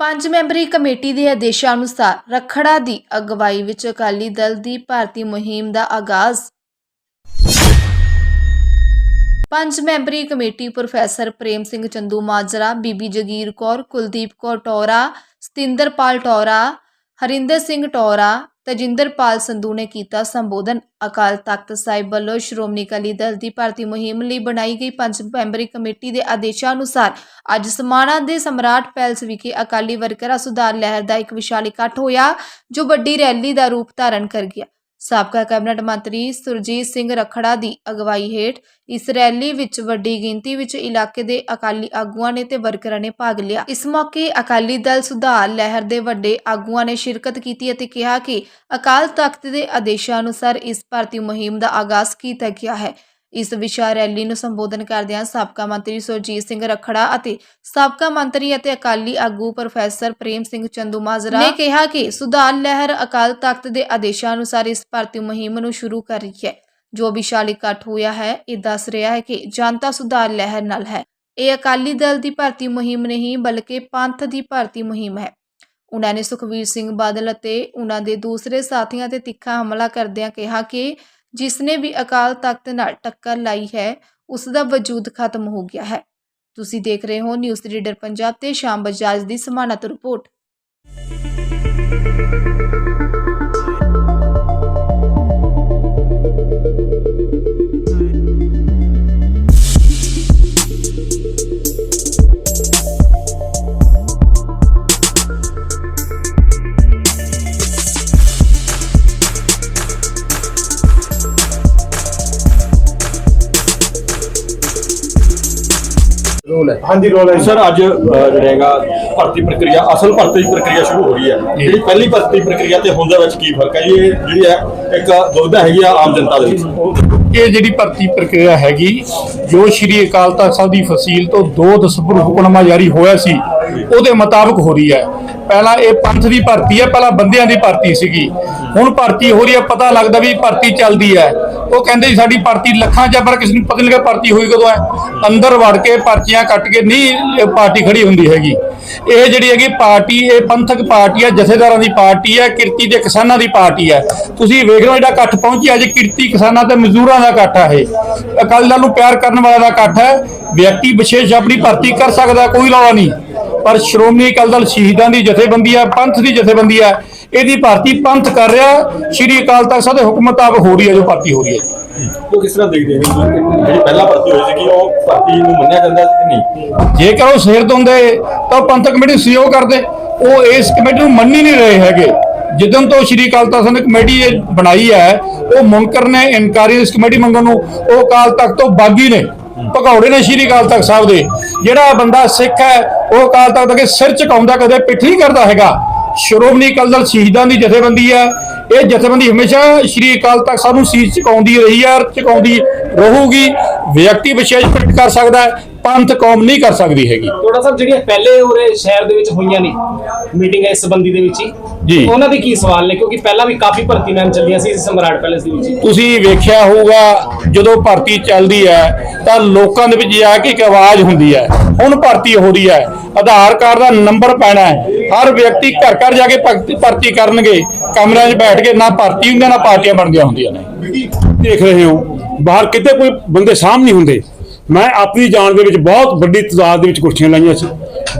ਪੰਜ ਮੈਂਬਰੀ ਕਮੇਟੀ ਦੇ ਆਦੇਸ਼ਾਂ ਅਨੁਸਾਰ ਰਖੜਾ ਦੀ ਅਗਵਾਈ ਵਿੱਚ ਅਕਾਲੀ ਦਲ ਦੀ ਭਾਰਤੀ ਮੁਹਿੰਮ ਦਾ ਆਗਾਜ਼। ਪੰਜ ਮੈਂਬਰੀ ਕਮੇਟੀ ਪ੍ਰੋਫੈਸਰ ਪ੍ਰੇਮ ਸਿੰਘ ਚੰਦੂ ਮਾਜਰਾ, ਬੀਬੀ ਜਗੀਰ ਕੌਰ, ਕੁਲਦੀਪ ਕੌਰ ਟੌਰਾ ਸਤਿੰਦਰਪਾਲ ਟੌਰਾ ਹਰਿੰਦਰ ਸਿੰਘ ਟੌਰਾ ਤਜਿੰਦਰਪਾਲ ਸੰਧੂ ਨੇ ਕੀਤਾ ਸੰਬੋਧਨ। ਅਕਾਲ ਤਖਤ ਸਾਹਿਬ ਵੱਲੋਂ ਸ਼੍ਰੋਮਣੀ ਅਕਾਲੀ ਦਲ ਦੀ ਭਰਤੀ ਮੁਹਿੰਮ ਲਈ ਬਣਾਈ ਗਈ ਪੰਜ ਮੈਂਬਰੀ ਕਮੇਟੀ ਦੇ ਆਦੇਸ਼ਾਂ ਅਨੁਸਾਰ ਅੱਜ ਸਮਾਣਾ ਦੇ ਸਮਰਾਟ ਪੈਲਸ ਵਿਖੇ ਅਕਾਲੀ ਵਰਕਰਾਂ ਸੁਧਾਰ ਲਹਿਰ ਦਾ ਇੱਕ ਵਿਸ਼ਾਲ ਇਕੱਠ ਹੋਇਆ, ਜੋ ਵੱਡੀ ਰੈਲੀ ਦਾ ਰੂਪ ਧਾਰਨ ਕਰ ਗਿਆ। ਸਾਬਕਾ ਕੈਬਨਿਟ ਮੰਤਰੀ ਸੁਰਜੀਤ ਸਿੰਘ ਰਖੜਾ ਦੀ ਅਗਵਾਈ ਹੇਠ ਇਸ ਰੈਲੀ ਵਿੱਚ ਵੱਡੀ ਗਿਣਤੀ ਵਿੱਚ ਇਲਾਕੇ ਦੇ ਅਕਾਲੀ ਆਗੂਆਂ ਨੇ ਤੇ ਵਰਕਰਾਂ ਨੇ ਭਾਗ ਲਿਆ। ਇਸ ਮੌਕੇ ਅਕਾਲੀ ਦਲ ਸੁਧਾਰ ਲਹਿਰ ਦੇ ਵੱਡੇ ਆਗੂਆਂ ਨੇ ਸ਼ਿਰਕਤ ਕੀਤੀ ਅਤੇ ਕਿਹਾ ਕਿ ਅਕਾਲ ਤਖਤ ਦੇ ਆਦੇਸ਼ਾਂ ਅਨੁਸਾਰ ਇਸ ਭਰਤੀ ਮੁਹਿੰਮ ਦਾ ਆਗਾਜ਼ ਕੀਤਾ ਗਿਆ ਹੈ। ਇਸ ਵਿਸ਼ਾ ਰੈਲੀ ਨੂੰ ਸੰਬੋਧਨ ਕਰਦਿਆਂ ਸਾਬਕਾ ਮੰਤਰੀ ਸੁਰਜੀਤ ਸਿੰਘ ਰਖੜਾ ਅਤੇ ਸਾਬਕਾ ਮੰਤਰੀ ਅਤੇ ਅਕਾਲੀ ਆਗੂ ਪ੍ਰੋਫੈਸਰ ਪ੍ਰੇਮ ਸਿੰਘ ਚੰਦੂ ਨੇ ਕਿਹਾ ਕਿ ਸੁਧਾਰ ਲਹਿਰ ਅਕਾਲ ਤਖਤ ਦੇ ਆਦੇਸ਼ਾਂ ਅਨੁਸਾਰ ਇਸ ਭਰਤੀ ਮੁਹਿੰਮ ਨੂੰ ਸ਼ੁਰੂ ਕਰ ਰਹੀ ਹੈ। ਜੋ ਵਿਸ਼ਾਲ ਇਕੱਠ ਹੋਇਆ ਹੈ, ਇਹ ਦੱਸ ਰਿਹਾ ਹੈ ਕਿ ਜਨਤਾ ਸੁਧਾਰ ਲਹਿਰ ਨਾਲ ਹੈ। ਇਹ ਅਕਾਲੀ ਦਲ ਦੀ ਭਰਤੀ ਮੁਹਿੰਮ ਨਹੀਂ, ਬਲਕਿ ਪੰਥ ਦੀ ਭਰਤੀ ਮੁਹਿੰਮ ਹੈ। ਉਹਨਾਂ ਨੇ ਸੁਖਵੀਰ ਸਿੰਘ ਬਾਦਲ ਅਤੇ ਉਹਨਾਂ ਦੇ ਦੂਸਰੇ ਸਾਥੀਆਂ ਤੇ ਤਿੱਖਾ ਹਮਲਾ ਕਰਦਿਆਂ ਕਿਹਾ ਕਿ ਜਿਸ ਨੇ ਵੀ ਅਕਾਲ ਤਖਤ ਨਾਲ ਟੱਕਰ ਲਾਈ ਹੈ ਉਸ ਦਾ ਵਜੂਦ ਖਤਮ ਹੋ ਗਿਆ ਹੈ। ਤੁਸੀਂ ਦੇਖ ਰਹੇ ਹੋ ਨਿਊਜ਼ ਰੀਡਰ ਪੰਜਾਬ ਤੇ ਸ਼ਾਮ ਬਜਾਜ ਦੀ ਸਮਾਨਤ ਰਿਪੋਰਟ। ਰੋਲ ਹੈ। ਹਾਂਜੀ ਰੋਲ ਹੈ ਸਰ ਅੱਜ ਅਹ, ਜਿਹੜਾ ਹੈਗਾ ਭਰਤੀ ਪ੍ਰਕਿਰਿਆ ਅਸਲ ਭਰਤੀ ਪ੍ਰਕਿਰਿਆ ਸ਼ੁਰੂ ਹੋ ਰਹੀ ਹੈ। ਜਿਹੜੀ ਪਹਿਲੀ ਭਰਤੀ ਪ੍ਰਕਿਰਿਆ ਤੇ ਹੁਣ ਦੇ ਵਿੱਚ ਕੀ ਫ਼ਰਕ ਹੈ? ਇਹ ਜਿਹੜੀ ਹੈ ਇੱਕ ਦੁਬਿਧਾ ਹੈਗੀ ਆ ਆਮ ਜਨਤਾ ਦੇ ਵਿੱਚ। ਇਹ ਜਿਹੜੀ ਭਰਤੀ ਪ੍ਰਕਿਰਿਆ ਹੈਗੀ ਜੋ ਸ਼੍ਰੀ ਅਕਾਲ ਤਖਤ ਸਾਹਿਬ ਦੀ ਫਸੀਲ ਤੋਂ 2 ਦਸੰਬਰ ਹੁਕਮਨਾਮਾ ਜਾਰੀ ਹੋਇਆ ਸੀ ਉਹਦੇ ਮੁਤਾਬਕ ਹੋ ਰਹੀ ਹੈ। ਪਹਿਲਾਂ ਇਹ ਪੰਥ ਦੀ ਭਰਤੀ ਹੈ ਪਹਿਲਾਂ ਬੰਦਿਆਂ ਦੀ ਭਰਤੀ ਸੀਗੀ। ਹੁਣ ਭਰਤੀ ਹੋ ਰਹੀ ਹੈ ਪਤਾ ਲੱਗਦਾ ਵੀ ਭਰਤੀ ਚੱਲਦੀ ਹੈ। ਉਹ ਕਹਿੰਦੇ ਸਾਡੀ ਭਰਤੀ ਲੱਖਾਂ ਚ ਆ, ਪਰ ਕਿਸੇ ਨੂੰ ਪਤਾ ਨਹੀਂ ਲੱਗਾ ਭਰਤੀ ਹੋਈ ਕਦੋਂ ਹੈ। ਅੰਦਰ ਵੜ ਕੇ ਪਰਚੀਆਂ ਕੱਟ ਕੇ ਨਹੀਂ ਪਾਰਟੀ ਖੜੀ ਹੁੰਦੀ ਹੈਗੀ। ਇਹ ਜਿਹੜੀ ਹੈਗੀ ਪਾਰਟੀ ਇਹ ਪੰਥਕ ਪਾਰਟੀ ਹੈ ਜਥੇਦਾਰਾਂ ਦੀ ਪਾਰਟੀ ਹੈ ਕਿਰਤੀ ਤੇ ਕਿਸਾਨਾਂ ਦੀ ਪਾਰਟੀ ਹੈ। ਤੁਸੀਂ ਵੇਖ ਲਓ ਜਿਹੜਾ ਇਕੱਠ ਪਹੁੰਚਿਆ ਅੱਜ ਕਿਰਤੀ ਕਿਸਾਨਾਂ ਤੇ ਮਜ਼ਦੂਰਾਂ ਦਾ ਇਕੱਠ ਹੈ ਇਹ। ਅਕਾਲੀ ਦਲ ਨੂੰ ਪਿਆਰ ਕਰਨ ਵਾਲਾ ਦਾ ਇਕੱਠ ਹੈ। ਵਿਅਕਤੀ ਵਿਸ਼ੇਸ਼ ਆਪਣੀ ਭਰਤੀ ਕਰ ਸਕਦਾ ਕੋਈ ਰੌਲਾ ਨਹੀਂ। ਪਰ ਸ਼੍ਰੋਮਣੀ ਅਕਾਲੀ ਦਲ ਸ਼ਹੀਦਾਂ ਦੀ ਜਥੇਬੰਦੀ ਹੈ ਪੰਥ ਦੀ ਜਥੇਬੰਦੀ ਹੈ। ਇਹਦੀ ਭਰਤੀ ਪੰਥ ਕਰ ਰਿਹਾ। ਸ਼੍ਰੀ ਅਕਾਲ ਤਖਤ ਸਾਹਿਬ ਦੇ ਹੁਕਮ ਮੁਤਾਬਕ ਹੋ ਰਹੀ ਹੈ ਜੋ ਭਰਤੀ ਹੋ ਰਹੀ ਹੈ ਉਹ ਕਿਸ ਤਰ੍ਹਾਂ ਦੇਖਦੇ ਜੀ? ਜਿਹੜੀ ਪਹਿਲਾਂ ਭਰਤੀ ਹੋਈ ਸੀ ਉਹ ਭਰਤੀ ਨੂੰ ਮੰਨਿਆ ਜਾਂਦਾ ਸੀ ਕਿ ਨਹੀਂ? ਜੇਕਰ ਉਹ ਸਿਰ ਦਿੰਦੇ ਤਾਂ ਪੰਥਕ ਕਮੇਟੀ ਸਹਿਯੋਗ ਕਰਦੇ। ਉਹ ਇਸ ਕਮੇਟੀ ਨੂੰ ਮੰਨ ਹੀ ਨਹੀਂ ਰਹੇ ਹੈਗੇ। ਜਦੋਂ ਤੋਂ ਸ਼੍ਰੀ ਅਕਾਲ ਤਖਤ ਨੇ ਕਮੇਟੀ ਇਹ ਬਣਾਈ ਹੈ ਉਹ ਮੁਨਕਰ ਨੇ ਇਨਕਾਰੀ ਇਸ ਕਮੇਟੀ ਮੰਗਣ ਨੂੰ। ਉਹ ਅਕਾਲ ਤਖਤ ਤੋਂ ਬਾਗੀ ਨੇ ਭਗੌੜੇ ਨੇ ਸ਼੍ਰੀ ਅਕਾਲ ਤਖਤ ਸਾਹਿਬ ਦੇ। ਜਿਹੜਾ ਬੰਦਾ ਸਿੱਖ ਹੈ, ਉਹ ਅਕਾਲ ਤਖਤ ਅੱਗੇ ਸਿਰ ਝੁਕਾਉਂਦਾ, ਕਦੇ ਪਿੱਠ ਨਹੀਂ ਕਰਦਾ ਹੈਗਾ। ਸ਼੍ਰੋਮਣੀ ਅਕਾਲੀ ਦਲ ਸ਼ਹੀਦਾਂ ਦੀ ਜਥੇਬੰਦੀ ਹੈ। ਇਹ ਜਥੇਬੰਦੀ ਹਮੇਸ਼ਾ ਸ਼੍ਰੀ ਅਕਾਲ ਤਖਤ ਸਾਹਿਬ ਨੂੰ ਸੀਸ ਝੁਕਾਉਂਦੀ ਰਹੀ ਹੈ, ਔਰ ਝੁਕਾਉਂਦੀ ਰਹੂਗੀ। ਵਿਅਕਤੀ ਵਿਸ਼ੇਸ਼ ਪ੍ਰਗਟ ਕਰ ਸਕਦਾ ਹੈ। ਪੰਥ ਕੌਮ ਨਹੀਂ ਕਰ ਸਕਦੀ ਹੈਗੀ। ਥੋੜਾ ਸਾਹਿਬ ਜਿਹੜੀਆਂ ਪਹਿਲੇ ਉਰੇ ਸ਼ਹਿਰ ਦੇ ਵਿੱਚ ਹੋਈਆਂ ਨੇ ਮੀਟਿੰਗਾਂ ਇਸ ਸੰਬੰਧੀ ਦੇ ਵਿੱਚ ਹੀ ਜੀ। ਉਹਨਾਂ ਦੇ ਕੀ ਸਵਾਲ ਨੇ? ਕਿਉਂਕਿ ਪਹਿਲਾਂ ਵੀ ਕਾਫੀ ਭਰਤੀ ਮੈਮ ਚੱਲੀਆਂ ਸੀ ਸਮਰਾਟ ਪੈਲੇਸ ਦੇ ਵਿੱਚ। ਤੁਸੀਂ ਵੇਖਿਆ ਹੋਊਗਾ ਜਦੋਂ ਭਰਤੀ ਚੱਲਦੀ ਹੈ ਤਾਂ ਲੋਕਾਂ ਦੇ ਵਿੱਚ ਜਾ ਕੇ ਇੱਕ ਆਵਾਜ਼ ਹੁੰਦੀ ਹੈ। ਹੁਣ ਭਰਤੀ ਹੋ ਰਹੀ ਹੈ। ਆਧਾਰ ਕਾਰਡ ਦਾ ਨੰਬਰ ਪੈਣਾ ਹੈ। ਹਰ ਵਿਅਕਤੀ ਘਰ ਘਰ ਜਾ ਕੇ ਭਰਤੀ ਕਰਨਗੇ। ਕਮਰਿਆਂ 'ਚ ਬੈਠ ਕੇ ਨਾ ਭਰਤੀ ਹੁੰਦੀਆਂ ਨਾ ਪਾਰਟੀਆਂ ਬਣਦੀਆਂ ਹੁੰਦੀਆਂ ਨੇ। ਦੇਖ ਰਹੇ ਹੋ ਬਾਹਰ ਕਿਤੇ ਕੋਈ ਬੰਦੇ ਸਾਹਮ ਨਹੀਂ ਹੁੰਦੇ। ਮੈਂ ਆਪਣੀ ਜਾਨ ਦੇ ਵਿੱਚ ਬਹੁਤ ਵੱਡੀ ਤਦਾਦ ਦੇ ਵਿੱਚ ਕੁਰਸੀਆਂ ਲਾਈਆਂ ਸੀ।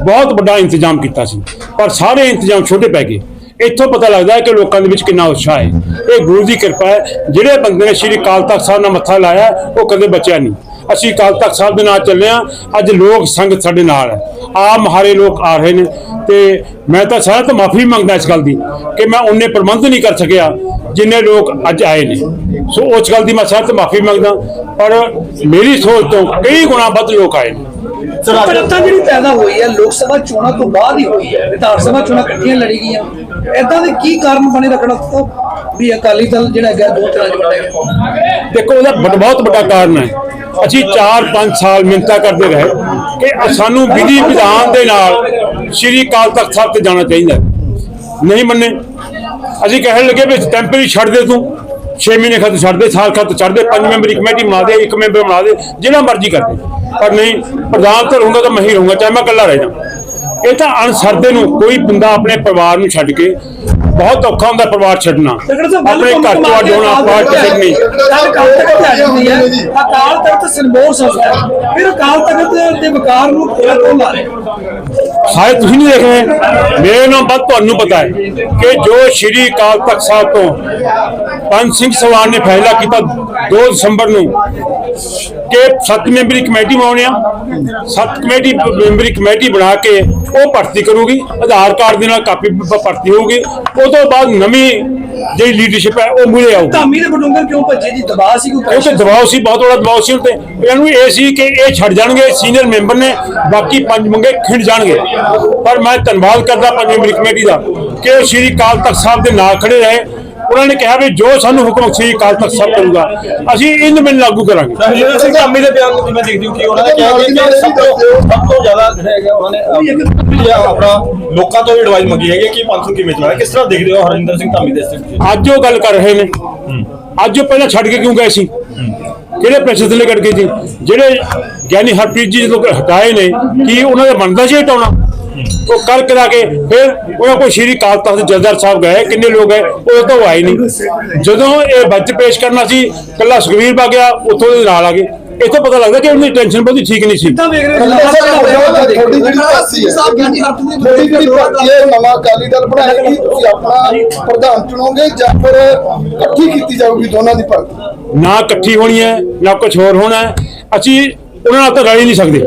ਬਹੁਤ ਵੱਡਾ ਇੰਤਜ਼ਾਮ ਕੀਤਾ ਸੀ। ਪਰ ਸਾਰੇ ਇੰਤਜ਼ਾਮ ਛੋਟੇ ਪੈ ਗਏ। ਇੱਥੋਂ ਪਤਾ ਲੱਗਦਾ ਹੈ ਕਿ ਲੋਕਾਂ ਦੇ ਵਿੱਚ ਕਿੰਨਾ ਉਤਸ਼ਾਹ ਹੈ। ਇਹ ਗੁਰੂ ਦੀ ਕਿਰਪਾ ਹੈ। ਜਿਹੜੇ ਬੰਦੇ ਨੇ ਸ਼੍ਰੀ ਅਕਾਲ ਤਖਤ ਸਾਹਿਬ ਨਾਲ ਮੱਥਾ ਲਾਇਆ, ਉਹ ਕਦੇ ਬਚਿਆ ਨਹੀਂ। ਅਸੀਂ ਅਕਾਲ ਤਖਤ ਸਾਹਿਬ ਦੇ ਨਾਲ ਚੱਲੇ ਹਾਂ। ਅੱਜ ਲੋਕ ਸੰਗਤ ਸਾਡੇ ਨਾਲ ਹੈ। ਆਪ ਮਹਾਰੇ ਲੋਕ ਆ ਰਹੇ ਨੇ ਤੇ ਮੈਂ ਤਾਂ ਸਾਰਿਆਂ ਤੋਂ ਮਾਫੀ ਮੰਗਦਾ ਇਸ ਗੱਲ ਦੀ ਕਿ ਮੈਂ ਉਹਨੇ ਪ੍ਰਬੰਧ ਨਹੀਂ ਕਰ ਸਕਿਆ ਜਿੰਨੇ ਲੋਕ ਅੱਜ ਆਏ ਨੇ। ਸੋ ਉਸ ਗੱਲ ਦੀ ਮੈਂ ਸਾਰਿਆਂ ਤੋਂ ਮਾਫੀ ਮੰਗਦਾ ਪਰ ਮੇਰੀ ਸੋਚ ਤੋਂ ਕਈ ਗੁਣਾ ਵੱਧ ਲੋਕ ਆਏ ਨੇ। ਸਰ ਪਰਤਾ ਜਿਹੜੀ ਪੈਦਾ ਹੋਈ ਹੈ ਲੋਕ ਸਭਾ ਚੋਣਾਂ ਤੋਂ ਬਾਅਦ ਹੀ ਹੋਈ ਹੈ। ਵਿਧਾਨ ਸਭਾ ਚੋਣਾਂ ਇਕੱਠੀਆਂ ਲੜੀ ਗਈਆਂ। ਐਦਾਂ ਦੇ ਕੀ ਕਾਰਨ ਬਣੇ ਰੱਖਣਾ ਤੋਂ ਵੀ ਅਕਾਲੀ ਦਲ ਜਿਹੜਾ ਹੈਗਾ ਦੋ ਤਰ੍ਹਾਂ ਚ ਵੰਡਿਆ ਦੇਖੋ ਉਹਦਾ ਵੱਡ- ਬਹੁਤ ਵੱਡਾ ਕਾਰਨ ਹੈ। ਅਸੀਂ 4-5 ਸਾਲ ਮਿੰਤਾ ਕਰਦੇ ਰਹੇ ਕਿ ਸਾਨੂੰ ਵਿਧੀ ਵਿਧਾਨ ਦੇ ਨਾਲ ਸ਼੍ਰੀ ਅਕਾਲ ਤਖਤ ਸਾਹਿਬ ਤੇ ਜਾਣਾ ਚਾਹੀਦਾ ਨਹੀਂ ਮੰਨੇ। ਅਸੀਂ ਕਹਿਣ ਲੱਗੇ ਵੀ ਟੈਂਪਰੇਰੀ ਛੱਡ ਦੇ ਤੂੰ। 6 ਮਹੀਨੇ ਖਤ ਛੱਡ ਦੇ, ਸਾਲ ਖਤ ਛੱਡ ਦੇ, ਪੰਜ ਮੈਂਬਰੀ ਕਮੇਟੀ ਬਣਾ ਦੇ, ਇੱਕ ਮੈਂਬਰ ਬਣਾ ਦੇ ਜਿਹੜਾ ਮਰਜ਼ੀ ਕਰ ਦੇ। ਪਰ ਨਹੀਂ, ਪ੍ਰਧਾਨ ਤਾਂ ਰਹੂੰਗਾ ਤਾਂ ਮੈਂ ਹੀ ਰਹੂੰਗਾ, ਚਾਹੇ ਮੈਂ ਇਕੱਲਾ ਰਹਿ ਜਾ ਇਹ ਤਾਂ ਅਣਸਰਦੇ ਨੂੰ ਕੋਈ ਬੰਦਾ ਆਪਣੇ ਪਰਿਵਾਰ ਨੂੰ ਛੱਡ ਕੇ ਬਹੁਤ ਔਖਾ ਹੁੰਦਾ ਪਰਿਵਾਰ ਛੱਡਣਾ। ਆਪਣੇ ਘਰ ਤੋਂ ਅੱਡ ਹੋਣਾ ਪਰਿਵਾਰ ਛੱਡਣੀ ਅਕਾਲ ਤਖਤ ਤੇ ਆ ਜਾਂਦੀ ਹੈ ਅਕਾਲ ਤਖਤ ਸਿਰਮੌਰ ਸੰਸਥਾ। ਫਿਰ ਅਕਾਲ ਤਖਤ ਦੇ ਵਿਕਾਰ ਨੂੰ ਖੋਲਾ ਕੌਣ ਲਾ ਰਿਹਾ ਸ਼ਾਇਦ ਤੁਸੀਂ ਨਹੀਂ ਦੇਖ ਰਹੇ ਮੇਰੇ ਨਾਲ ਬਾਤ ਤੁਹਾਨੂੰ ਪਤਾ ਹੈ ਕਿ ਜੋ ਸ਼੍ਰੀ ਅਕਾਲ ਤਖਤ ਸਾਹਿਬ ਤੋਂ ਪੰਜ ਸਿੰਘ ਸਵਾਨ ਨੇ ਫੈਸਲਾ ਕੀਤਾ 2 ਦਸੰਬਰ ਨੂੰ ਕਿ ਸੱਤ ਮੈਂਬਰੀ ਕਮੇਟੀ ਬਣਾਉਣੀ ਆ। ਸੱਤ ਕਮੇਟੀ ਮੈਂਬਰੀ ਕਮੇਟੀ ਬਣਾ ਕੇ ਉਹ ਭਰਤੀ ਕਰੂਗੀ। ਆਧਾਰ ਕਾਰਡ ਦੇ ਨਾਲ ਕਾਪੀ ਭਰਤੀ ਹੋਊਗੀ। ਉਹ ਤੋਂ ਬਾਅਦ ਨਵੀਂ ਜਿਹੜੀ ਲੀਡਰਸ਼ਿਪ ਹੈ ਉਹ ਮੂਹਰੇ ਆਊਗੀ। ਧਾਮੀ ਦੇ ਬਡੂੰਗਰ ਕਿਉਂ ਭੱਜੇ ਜੀ? ਦਬਾਅ ਸੀ ਕੋਈ? ਤੇ ਦਬਾਅ ਸੀ ਬਹੁਤ ਬੜਾ ਦਬਾਅ ਸੀ ਉੱਤੇ ਇਹਨਾਂ ਨੂੰ ਇਹ ਸੀ ਕਿ ਇਹ ਛੱਡ ਜਾਣਗੇ ਸੀਨੀਅਰ ਮੈਂਬਰ ਨੇ ਬਾਕੀ ਪੰਜ ਮੰਗੇ ਖਿੰਡ ਜਾਣਗੇ। ਪਰ ਮੈਂ ਧੰਨਵਾਦ ਕਰਦਾ ਪੰਜ ਮੈਂਬਰੀ ਕਮੇਟੀ ਦਾ ਕਿ ਉਹ ਸ਼੍ਰੀ ਅਕਾਲ ਤਖਤ ਸਾਹਿਬ ਦੇ ਨਾਲ ਖੜੇ ਰਹੇ। ਉਹਨਾਂ ਨੇ ਕਿਹਾ ਵੀ ਜੋ ਸਾਨੂੰ ਹੁਕਮ ਸ਼੍ਰੀ ਅਕਾਲ ਤਖਤ ਸਾਹਿਬ ਕਰੂਗਾ ਅਸੀਂ ਇਹਨੂੰ ਮੈਨੂੰ ਲਾਗੂ ਕਰਾਂਗੇ। ਹਰਜਿੰਦਰ ਸਿੰਘ ਧਾਮੀ ਦੇ ਬਿਆਨ ਨੂੰ ਕਿਵੇਂ ਦੇਖਦੇ ਹੋ ਕਿ ਉਹਨਾਂ ਨੇ ਕਿਹਾ ਕਿ ਸਭ ਤੋਂ ਸਭ ਤੋਂ ਜ਼ਿਆਦਾ ਜਿਹੜਾ ਹੈਗਾ ਉਹਨਾਂ ਨੇ ਆਪਣਾ ਲੋਕਾਂ ਤੋਂ ਵੀ ਐਡਵਾਈਸ ਮੰਗੀ ਹੈਗੀ ਕਿ ਪੰਥ ਨੂੰ ਕਿਵੇਂ ਚਲਾਉਣਾ ਕਿਸ ਤਰ੍ਹਾਂ ਦੇਖਦੇ ਹੋ ਹਰਜਿੰਦਰ ਸਿੰਘ ਧਾਮੀ ਦੇ ਅੱਜ ਉਹ ਗੱਲ ਕਰ ਰਹੇ ਨੇ। ਅੱਜ ਉਹ ਪਹਿਲਾਂ ਛੱਡ ਕੇ ਕਿਉਂ ਗਏ ਸੀ? ਕਿਹੜੇ ਪੈਸੇ ਥੱਲੇ ਕੱਢ ਗਏ ਸੀ ਜਿਹੜੇ ਗਿਆਨੀ ਹਰਪ੍ਰੀਤ ਜੀ ਜਦੋਂ ਹਟਾਏ ਨੇ ਕੀ ਉਹਨਾਂ ਦਾ ਬਣਦਾ ਸੀ ਹਟਾਉਣਾ ਉਹ ਕਰ ਕਰਾ ਕੇ ਫਿਰ ਉਹਨਾਂ ਕੋਲ ਸ਼੍ਰੀ ਅਕਾਲ ਤਖਤ ਜਥੇਦਾਰ ਸਾਹਿਬ ਗਏ ਕਿੰਨੇ ਲੋਕ ਗਏ ਉਹ ਤਾਂ ਆਏ ਨਹੀਂ। ਜਦੋਂ ਇਹ ਬੱਚ ਪੇਸ਼ ਕਰਨਾ ਸੀ ਕੱਲਾ ਸੁਖਵੀਰ ਬਾ ਗਿਆ ਉੱਥੋਂ ਦੇ ਨਾਲ ਆ ਗਏ। ਇੱਥੋਂ ਪਤਾ ਲੱਗਦਾ ਕਿ ਉਹਦੀ ਟੈਨਸ਼ਨ ਬਹੁਤੀ ਠੀਕ ਨਹੀਂ ਸੀ। ਕਿੱਦਾਂ ਵੇਖ ਰਹੇ ਹੋ? ਥੋੜੀ ਜਿਹੜੀ ਪਾਸੀ ਹੈ ਥੋੜੀ ਜਿਹੜੀ ਪਾਰਟੀ ਹੈ ਨਵਾਂ ਅਕਾਲੀ ਦਲ ਬਣਾਏਗੀ ਤੁਸੀਂ ਆਪਣਾ ਪ੍ਰਧਾਨ ਚੁਣੋਗੇ ਜਾਂ ਫਿਰ ਇਕੱਠੀ ਕੀਤੀ ਜਾਊਗੀ ਦੋਨਾਂ ਦੀ ਭਰਤੀ? ਨਾ ਇਕੱਠੀ ਹੋਣੀ ਹੈ ਨਾ ਕੁਝ ਹੋਰ ਹੋਣਾ ਹੈ। ਅਸੀਂ ਉਹਨਾਂ ਨਾਲ ਤਾਂ ਰਲ ਹੀ ਨਹੀਂ ਸਕਦੇ।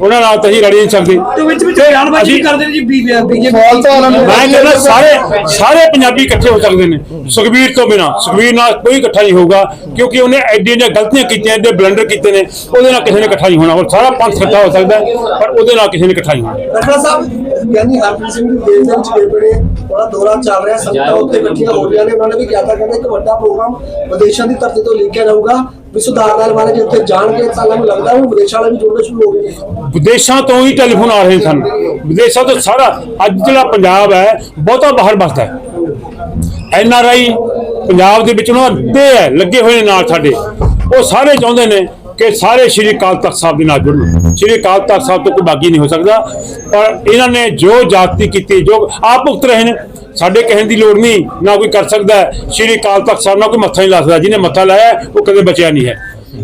ਉਹਨਾਂ ਨਾਲ ਤਾਂ ਅਸੀਂ ਰਲ ਹੀ ਨਹੀਂ ਸਕਦੇ। ਤੇ ਵਿੱਚ ਵਿੱਚ ਬਿਆਨਬਾਜ਼ੀ ਅਸੀਂ- ਕਰਦੇ ਨੇ ਜੀ ਬੀਜੇਪੀ ਸਵਾਲ ਤਾਂ ਉਹਨਾਂ ਨੂੰ ਮੈਂ ਕਹਿੰਦਾ ਸਾਰੇ ਸਾਰੇ ਪੰਜਾਬੀ ਇਕੱਠੇ ਹੋ ਸਕਦੇ ਨੇ। ਸੁਖਬੀਰ ਤੋਂ ਬਿਨਾ। ਸੁਖਬੀਰ ਨਾਲ ਕੋਈ ਇਕੱਠਾ ਨਹੀਂ ਹੋਊਗਾ ਕਿਉਂਕਿ ਉਹਨੇ ਐਡੀਆਂ ਐਡੀਆਂ ਗਲਤੀਆਂ ਕੀਤੀਆਂ ਐਡੇ ਬਲੰਡਰ ਕੀਤੇ ਨੇ। ਉਹਦੇ ਨਾਲ ਕਿਸੇ ਨੇ ਇਕੱਠਾ ਨਹੀਂ ਹੋਣਾ। ਉਹ ਸਾਰਾ ਪੰਥ ਇਕੱਠਾ ਹੋ ਸਕਦਾ ਪਰ ਉਹਦੇ ਨਾਲ ਕਿਸੇ ਨੇ ਇਕੱਠਾ ਨਹੀਂ ਹੋਣਾ। ਰਖੜਾ ਸਾਹਿਬ ਗਿਆਨੀ ਹਰਪ੍ਰੀਤ ਸਿੰਘ ਦੀ ਦੇਸ਼ ਦੇ ਵਿੱਚ ਗਏ ਬੜੇ ਬੜਾ ਦੌਰਾ ਚੱਲ ਰਿਹਾ ਸੰਗਤਾਂ ਉੱਤੇ ਇਕੱਠੀਆਂ ਹੋ ਰਹੀਆਂ ਨੇ। ਉਹਨਾਂ ਨੇ ਵੀ ਕਿਹਾ ਤਾਂ ਕਹਿੰਦੇ ਇੱਕ ਵੱਡਾ ਪ੍ਰੋਗਰਾਮ ਵਿਦੇਸ਼ਾਂ ਦੀ ਧਰਤੀ ਤੋਂ ਲਿਖਿਆ ਜਾਊਗਾ। ਵੀ ਸੁਧਾਰ ਨਾਲ ਵਾਲੇ ਜੇ ਉੱਥੇ ਜਾਣਗੇ, ਤਾਂ ਮੈਨੂੰ ਲੱਗਦਾ ਉਹ ਵਿਦੇਸ਼ਾਂ ਵਾਲੇ ਵੀ ਜੁੜਨੇ ਸ਼ੁਰੂ ਹੋ ਗਏ। ਨੇ ਵਿਦੇਸ਼ਾਂ ਤੋਂ ਹੀ ਟੈਲੀਫੋਨ ਆ ਰਹੇ ਸਨ। ਵਿਦੇਸ਼ਾਂ ਤੋਂ ਸਾਰਾ ਅੱਜ ਜਿਹੜਾ ਪੰਜਾਬ ਹੈ, ਬਹੁਤਾ ਬਾਹਰ ਵਸਦਾ ਹੈ। ਐਨ ਆਰ ਆਈ ਪੰਜਾਬ ਦੇ ਵਿੱਚ ਉਹਨਾਂ ਅੱਧੇ ਹੈ, ਲੱਗੇ ਹੋਏ ਨੇ ਨਾਲ ਸਾਡੇ। ਉਹ ਸਾਰੇ ਚਾਹੁੰਦੇ ਨੇ ਕਿ ਸਾਰੇ ਸ਼੍ਰੀ ਅਕਾਲ ਤਖਤ ਸਾਹਿਬ ਦੇ ਨਾਲ ਜੁੜਨ। ਸ਼੍ਰੀ ਅਕਾਲ ਤਖਤ ਸਾਹਿਬ ਤੋਂ ਕੋਈ ਬਾਗੀ ਨਹੀਂ ਹੋ ਸਕਦਾ, ਪਰ ਇਹਨਾਂ ਨੇ ਜੋ ਜਾਤੀ ਕੀਤੀ, ਜੋ ਆਪ ਭੁਗਤ ਰਹੇ ਨੇ, ਸਾਡੇ ਕਹਿਣ ਦੀ ਲੋੜ ਨਹੀਂ, ਨਾ ਕੋਈ ਕਰ ਸਕਦਾ ਸ਼੍ਰੀ ਅਕਾਲ ਤਖਤ ਸਾਹਿਬ ਨਾਲ ਕੋਈ ਮੱਥਾ ਨਹੀਂ ਲਾ ਸਕਦਾ, ਜਿਹਨੇ ਮੱਥਾ ਲਾਇਆ, ਉਹ ਕਦੇ ਬਚਿਆ ਨਹੀਂ ਹੈ।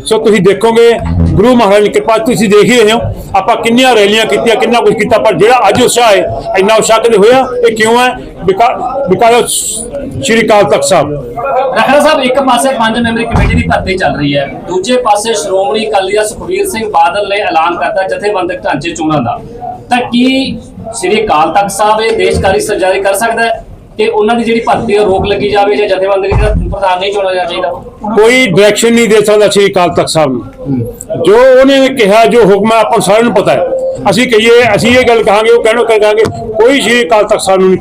ਸੋ ਤੁਸੀਂ ਦੇਖੋਗੇ, ਗੁਰੂ ਮਹਾਰਾਜ ਦੀ ਕਿਰਪਾ ਤੁਸੀਂ ਦੇਖ ਹੀ ਰਹੇ ਹੋ, ਆਪਾਂ ਕਿੰਨੀਆਂ ਰੈਲੀਆਂ ਕੀਤੀਆਂ, ਕਿੰਨਾ ਕੁਝ ਕੀਤਾ, ਪਰ ਜਿਹੜਾ ਅੱਜ ਉਤਸ਼ਾਹ ਹੈ, ਇੰਨਾ ਉਤਸ਼ਾਹ ਕਦੇ ਹੋਇਆ? ਇਹ ਕਿਉਂ ਹੈ? ਬਿਕਾਜ਼ ਸ਼੍ਰੀ ਅਕਾਲ ਤਖਤ ਸਾਹਿਬ। ਰਖੜਾ ਸਾਹਿਬ, ਇੱਕ ਪਾਸੇ ਪੰਜ ਮੈਂਬਰੀ ਕਮੇਟੀ ਦੀ ਭਰਤੀ ਚੱਲ ਰਹੀ ਹੈ। ਦੂਜੇ ਪਾਸੇ ਸ਼੍ਰੋਮਣੀ ਅਕਾਲੀ ਦਲ ਸੁਖਬੀਰ ਸਿੰਘ ਬਾਦਲ ਨੇ ਐਲਾਨ ਕਰਤਾ ਜਥੇਬੰਦਕ ਢਾਂਚੇ ਚੋਣਾਂ ਦਾ। ਤਾਂ ਕੀ ਸ੍ਰੀ ਅਕਾਲ ਤਖਤ ਸਾਹਿਬ ਇਹ ਦੇਸ਼ਕਾਰੀ ਸਰਜਾਰੀ ਕਰ ਸਕਦਾ ਹੈ ਕਿ ਉਹਨਾਂ ਦੀ ਜਿਹੜੀ ਭਰਤੀ ਉਹ ਰੋਕ ਲੱਗੀ ਜਾਵੇ ਜਾਂ ਜਥੇਬੰਦਕ ਦਾ ਪ੍ਰਧਾਨ ਨਹੀਂ ਚੁਣਿਆ ਜਾਣਾ ਚਾਹੀਦਾ? ਕੋਈ ਡਾਇਰੈਕਸ਼ਨ ਨਹੀਂ ਦੇ ਸਕਦਾ ਸ਼੍ਰੀ ਅਕਾਲ ਤਖਤ ਸਾਹਿਬ ਨੂੰ। ਜੋ ਉਹਨੇ ਕਿਹਾ, ਜੋ ਹੁਕਮ ਹੈ, ਆਪਾਂ ਸਾਰਿਆਂ ਨੂੰ ਪਤਾ ਹੈ। ਅਸੀਂ ਕਹੀਏ, ਅਸੀਂ ਇਹ ਗੱਲ ਕਹਾਂਗੇ, ਉਹ ਕਹਿਣੋ ਕਹਾਂਗੇ, ਕੋਈ ਸ਼੍ਰੀ ਅਕਾਲ ਤਖਤ ਸਾਹਿਬ ਨੂੰ ਨਹੀਂ